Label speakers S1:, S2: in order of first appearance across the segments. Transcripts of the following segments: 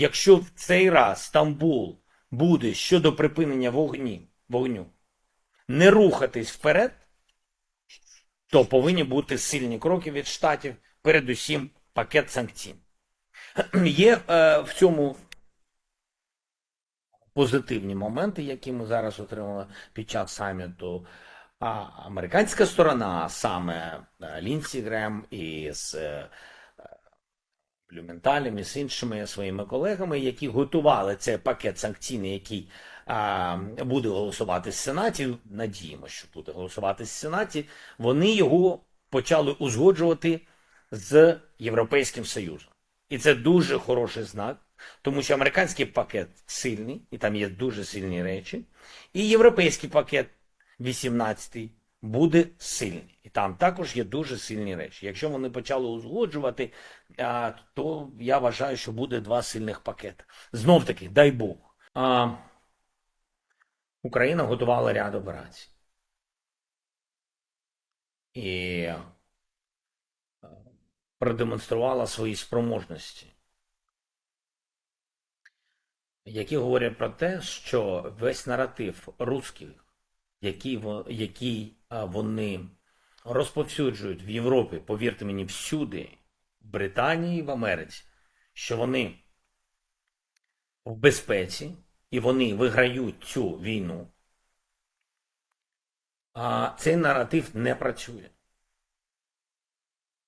S1: якщо в цей раз Стамбул буде щодо припинення вогні, вогню не рухатись вперед, то повинні бути сильні кроки від штатів, передусім пакет санкцій. Є е, в цьому позитивні моменти, які ми зараз отримали під час саміту. А американська сторона, саме е, Лінсі Грем із е, Блюменталем і з іншими своїми колегами, які готували цей пакет санкційний, який а, буде голосувати в Сенаті. Надіємося, що буде голосувати в Сенаті. Вони його почали узгоджувати з Європейським Союзом. І це дуже хороший знак, тому що американський пакет сильний, і там є дуже сильні речі, і європейський пакет 18-й буде сильний. І там також є дуже сильні речі. Якщо вони почали узгоджувати, то я вважаю, що буде два сильних пакети. Знов таки, дай Бог. Україна готувала ряд операцій. І продемонструвала свої спроможності, які говорять про те, що весь наратив русських, во- який вони розповсюджують в Європі, повірте мені, всюди, в Британії в Америці, що вони в безпеці і вони виграють цю війну. А цей наратив не працює.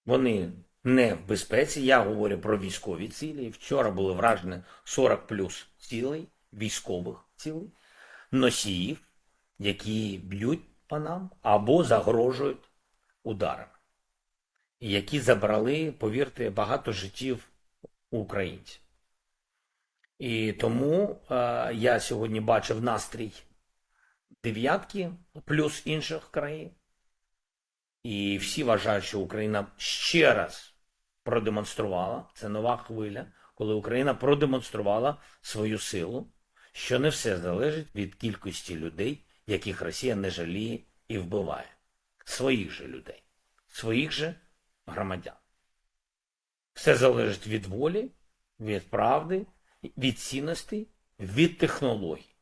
S1: Вони не в безпеці. Я говорю про військові цілі. Вчора були вражені 40 плюс цілей, військових цілей, носіїв, які б'ють по нам або загрожують ударами, які забрали, повірте, багато життів українців. І тому е, я сьогодні бачив настрій дев'ятки плюс інших країн. І всі вважають, що Україна ще раз продемонструвала, це нова хвиля, коли Україна продемонструвала свою силу, що не все залежить від кількості людей, яких Росія не жаліє і вбиває. Своїх же людей, своїх же громадян. Все залежить від волі, від правди, від цінностей, від технологій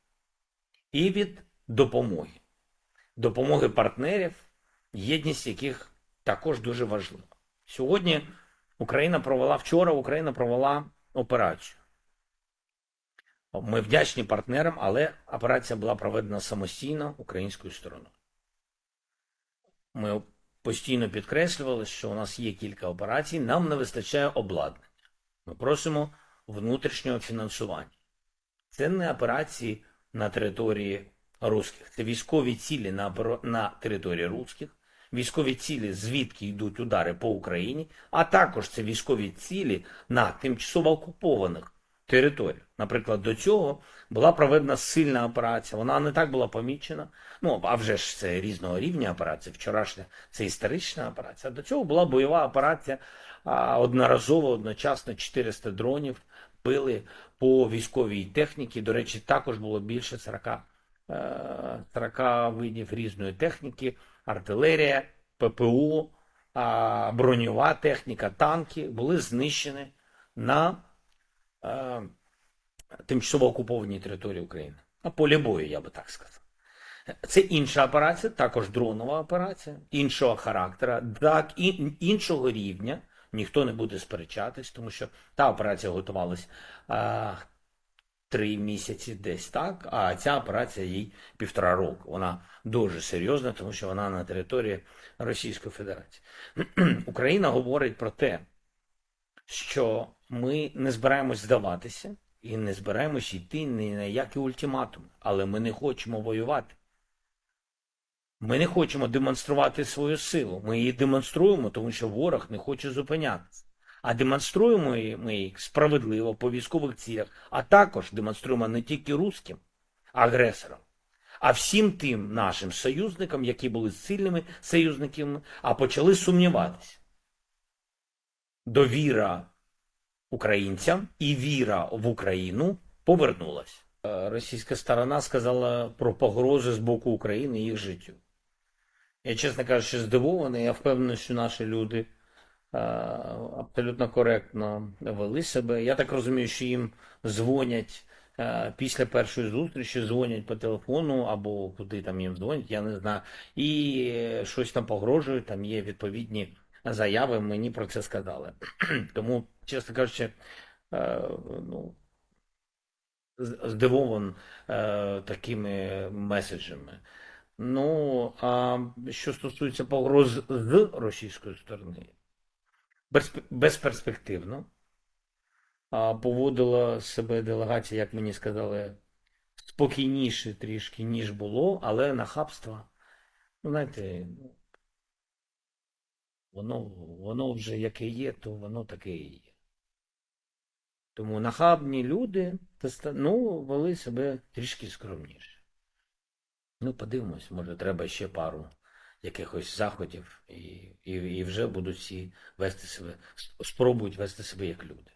S1: і від допомоги. Допомоги партнерів, єдність яких також дуже важлива. Сьогодні Україна провела, вчора Україна провела операцію. Ми вдячні партнерам, але операція була проведена самостійно українською стороною. Ми постійно підкреслювали, що у нас є кілька операцій, нам не вистачає обладнання. Ми просимо внутрішнього фінансування. Це не операції на території русських, це військові цілі на, на території русських, військові цілі, звідки йдуть удари по Україні, а також це військові цілі на тимчасово окупованих територіях. Наприклад, до цього була проведена сильна операція, вона не так була помічена. Ну, а вже ж це різного рівня операція. Вчорашня це історична операція. До цього була бойова операція одноразово, одночасно 400 дронів били по військовій техніці. До речі, також було більше 40, е, 40 видів різної техніки, артилерія, ППО, а, броньова техніка, танки були знищені на е, тимчасово окупованій території України. На полі бою, я би так сказав. Це інша операція, також дронова операція, іншого характера, так, і, іншого рівня. Ніхто не буде сперечатись, тому що та операція готувалась а, три місяці десь так, а ця операція їй півтора року. Вона дуже серйозна, тому що вона на території Російської Федерації. Україна говорить про те, що ми не збираємось здаватися і не збираємось йти ні на які ультиматуми, але ми не хочемо воювати. Ми не хочемо демонструвати свою силу. Ми її демонструємо, тому що ворог не хоче зупинятися. А демонструємо ми її справедливо по військових цілях, а також демонструємо не тільки русським агресорам, а всім тим нашим союзникам, які були сильними союзниками, а почали сумніватися. Довіра українцям і віра в Україну повернулась. Е, Російська сторона сказала про погрози з боку України їх життю. Я, чесно кажучи, здивований. Я впевнений, що наші люди е, абсолютно коректно вели себе. Я так розумію, що їм дзвонять е, після першої зустрічі, дзвонять по телефону або куди там їм дзвонять, я не знаю. І щось там погрожують, там є відповідні заяви, мені про це сказали. Тому, чесно кажучи, е, ну, з- здивований е, такими меседжами. Ну, а що стосується погроз з російської сторони, безперспективно. Поводила себе делегація, як мені сказали, спокійніше трішки, ніж було, але нахабство, ну, знаєте, воно, воно вже яке є, то воно таке і є. Тому нахабні люди ну, вели себе трішки скромніше. Ну, подивимось, може, треба ще пару якихось заходів, і, і, і вже будуть всі вести себе, спробують вести себе як люди.